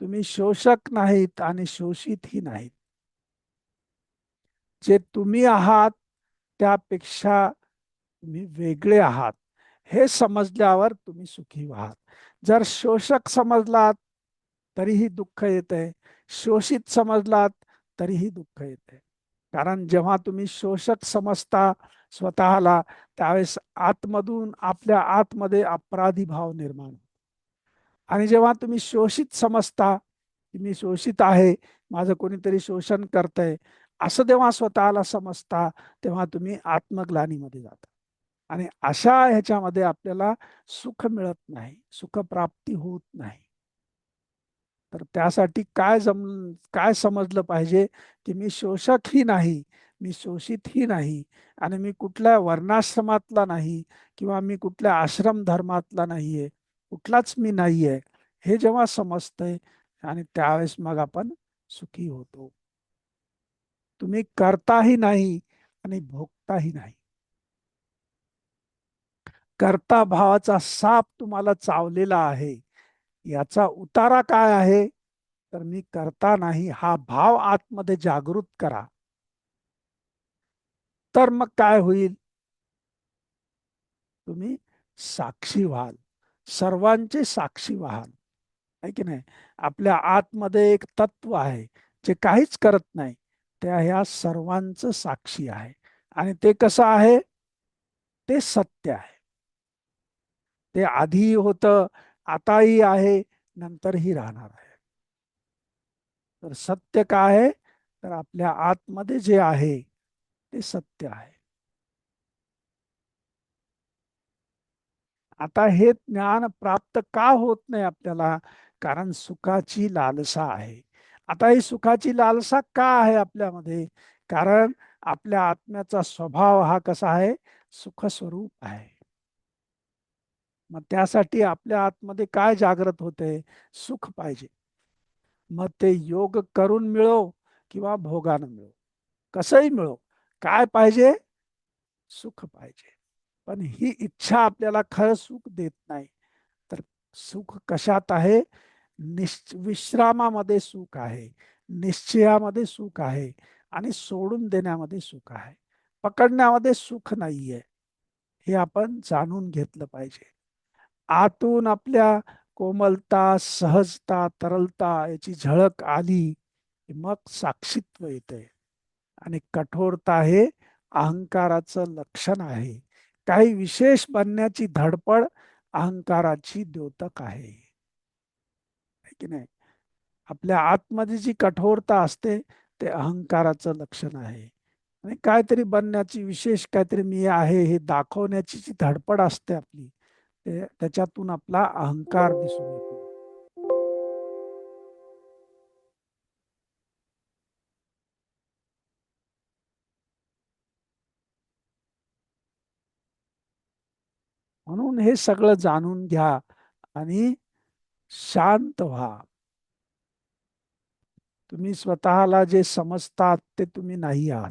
तुम्ही शोषक नाहीत आणि शोषितही नाहीत. जे तुम्ही आहात त्यापेक्षा तुम्ही वेगळे आहात. हे समजल्यावर तुम्ही सुखी आहात जर शोषक समजलात तरीही दुःख येते शोषित समजलात तरीही दुःख येते कारण जेव्हा तुम्ही शोषक समजता स्वतःला त्यावेळेस आतमधून आपल्या आतमध्ये अपराधी भाव निर्माण आणि जेव्हा तुम्ही शोषित समजता की मी शोषित आहे माझं कोणीतरी शोषण करतंय असं जेव्हा स्वतःला समजता तेव्हा तुम्ही आत्मग्लानीमध्ये जाता. आणि अशा ह्याच्यामध्ये आपल्याला सुख मिळत नाही सुखप्राप्ती होत नाही. तर त्यासाठी काय जम काय समजलं पाहिजे की मी शोषकही नाही मी शोषितही नाही आणि मी कुठल्या वर्णाश्रमातला नाही किंवा मी कुठल्या आश्रम धर्मातला नाहीये. कुठलाच मी नाहीये हे जेव्हा समजतंय आणि त्यावेळेस मग आपण सुखी होतो. तुम्ही करताही नाही आणि भोगताही नाही. करता भावाचा साप तुम्हाला चावलेला आहे याचा उतारा काय आहे? तर मी करता नाही हा भाव आतमध्ये जागृत करा. तर मग काय होईल? तुम्ही साक्षी व्हाल. सर्वांचे साक्षी वाहन. आहे की नाही? आपल्या आतमध्ये एक तत्व आहे जे काहीच करत नाही त्या ह्या सर्वांचं साक्षी आहे. आणि ते कसं आहे? ते सत्य आहे. ते आधी होतं आताही आहे नंतरही राहणार आहे. तर सत्य काय आहे? तर आपल्या आतमध्ये जे आहे ते सत्य आहे. आता हे ज्ञान प्राप्त का होत नाही आपल्याला? कारण सुखाची लालसा आहे. आता ही सुखाची लालसा का आहे आपल्यामध्ये? कारण आपल्या आत्म्याचा स्वभाव हा कसा आहे? सुखस्वरूप आहे. मग त्यासाठी आपल्या आतमध्ये काय जागृत होते? सुख पाहिजे. मग ते योग करून मिळो किंवा भोगानं मिळो. कसंही मिळो. काय पाहिजे? सुख पाहिजे. पण ही इच्छा आपल्याला खरं सुख देत नाही. तर सुख कशात आहे? निश्च विश्रामामध्ये सुख आहे. निश्चयामध्ये सुख आहे. आणि सोडून देण्यामध्ये सुख आहे. पकडण्यामध्ये सुख नाहीये. हे आपण जाणून घेतलं पाहिजे. आतून आपल्या कोमलता सहजता तरलता याची झळक आली मग साक्षीत्व येते आणि कठोरता हे अहंकाराचं लक्षण आहे. काही विशेष बनण्याची धडपड अहंकाराची द्योतक आहे. की नाही? आपल्या आतमध्ये जी कठोरता असते ते अहंकाराचं लक्षण आहे. आणि काहीतरी बनण्याची विशेष काहीतरी मी आहे हे दाखवण्याची जी धडपड असते आपली ते त्याच्यातून आपला अहंकार दिसून येतो. म्हणून हे सगळं जाणून घ्या आणि शांत व्हा. तुम्ही स्वतःला जे समजतात ते तुम्ही नाही आहात.